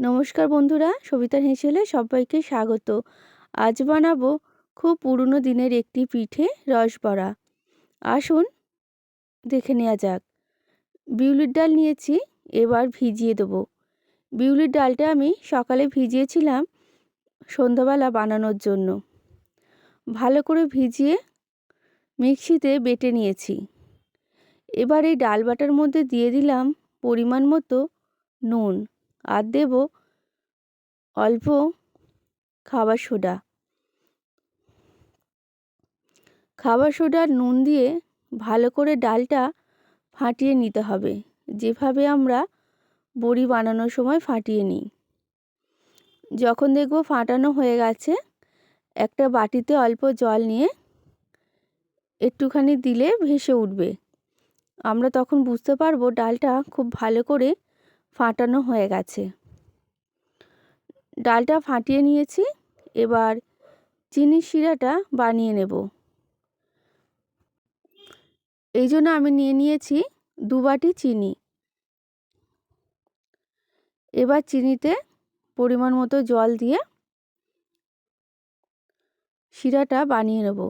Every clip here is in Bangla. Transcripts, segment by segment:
নমস্কার বন্ধুরা সবিতার হেঁসেলে সবাইকে স্বাগত। আজ বানাবো খুব পুরনো দিনের একটি পিঠে রসবড়া। আসুন দেখে নেওয়া যাক। বিউলির ডাল নিয়েছি, এবার ভিজিয়ে দেবো। বিউলির ডালটা আমি সকালে ভিজিয়েছিলাম সন্ধ্যাবেলা বানানোর জন্য। ভালো করে ভিজিয়ে মিক্সিতে বেটে নিয়েছি। এবার এই ডাল বাটার মধ্যে দিয়ে দিলাম পরিমাণ মতো নুন। আর দেব অল্প খাবার সোডা। খাবার সোডার নুন দিয়ে ভালো করে ডালটা ফাটিয়ে নিতে হবে। যেভাবে আমরা বড়ি বানানোর সময় ফাটিয়ে নিই। যখন দেখব ফাটানো হয়ে গেছে, একটা বাটিতে অল্প জল নিয়ে একটুখানি দিলে ভেসে উঠবে। আমরা তখন বুঝতে পারব ডালটা খুব ভালো করে ফাটানো হয়ে গেছে। ডালটা ফাটিয়ে নিয়েছি, এবার চিনির শিরাটা বানিয়ে নেব। এই জন্য আমি নিয়ে নিয়েছি দু বাটি চিনি। এবার চিনিতে পরিমাণ মতো জল দিয়ে শিরাটা বানিয়ে নেব।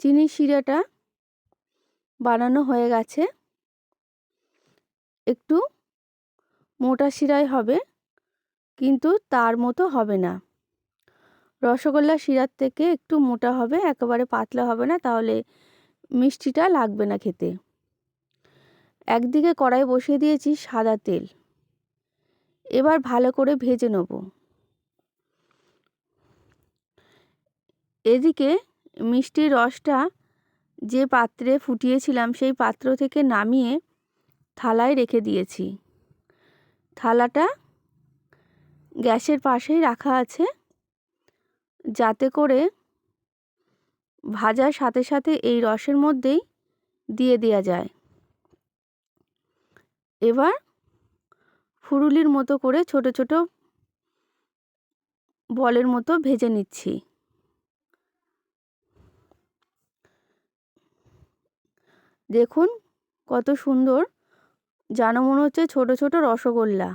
চিনির শিরাটা বানানো হয়ে গেছে। একটু মোটা শিরাই হবে, কিন্তু তার মতো হবে না। রসগোল্লা শিরার থেকে একটু মোটা হবে, একেবারে পাতলা হবে না, তাহলে মিষ্টিটা লাগবে না খেতে। একদিকে কড়াই বসিয়ে দিয়েছি সাদা তেল। এবার ভালো করে ভেজে নেব। এদিকে মিষ্টির রসটা যে পাত্রে ফুটিয়েছিলাম, সেই পাত্র থেকে নামিয়ে থালায় রেখে দিয়েছি। থালাটা গ্যাসের পাশেই রাখা আছে। যাতে করে ভাজার সাথে সাথে এই রসের মধ্যেই দিয়ে দেওয়া যায়। এবার ফুরুলির মতো করে ছোট ছোট বলের মতো ভেজে নিচ্ছি। দেখুন কত সুন্দর যেন মনে হচ্ছে ছোট ছোট রসগোল্লা।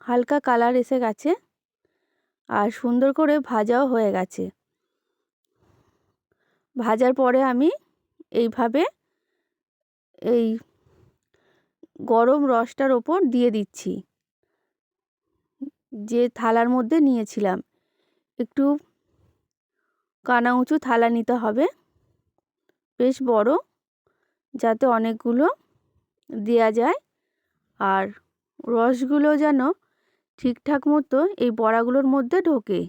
হালকা কালার এসে গেছে আর সুন্দর করে ভাজাও হয়ে গেছে। ভাজার পরে আমি এইভাবে এই গরম রসটার ওপর দিয়ে দিচ্ছি। যে থালার মধ্যে নিয়েছিলাম। একটু কানা উঁচু থালা নিতে হবে। বেশ বড়, যাতে অনেকগুলো দেয়া যায়। আর রসগুলো যেন ঠিকঠাক মতো এই বড়াগুলোর মধ্যে ঢোকে।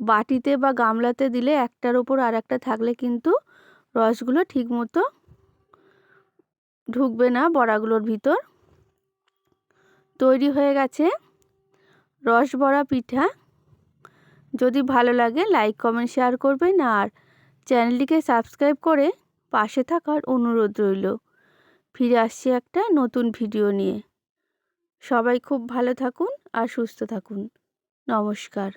বাটিতে বা গামলাতে দিলে একটার ওপর আর একটা থাকলে কিন্তু রসগুলো ঠিক মতো ঢুকবে না বড়াগুলোর ভিতর। তৈরি হয়ে গেছে রস বড়া পিঠা। যদি ভালো লাগে, লাইক, কমেন্ট, শেয়ার করবেন। আর চ্যানেলটিকে সাবস্ক্রাইব করে পাশে থাকার অনুরোধ রইল। ফিরে আসছি একটা নতুন ভিডিও নিয়ে। সবাই খুব ভালো থাকুন আর সুস্থ থাকুন। নমস্কার।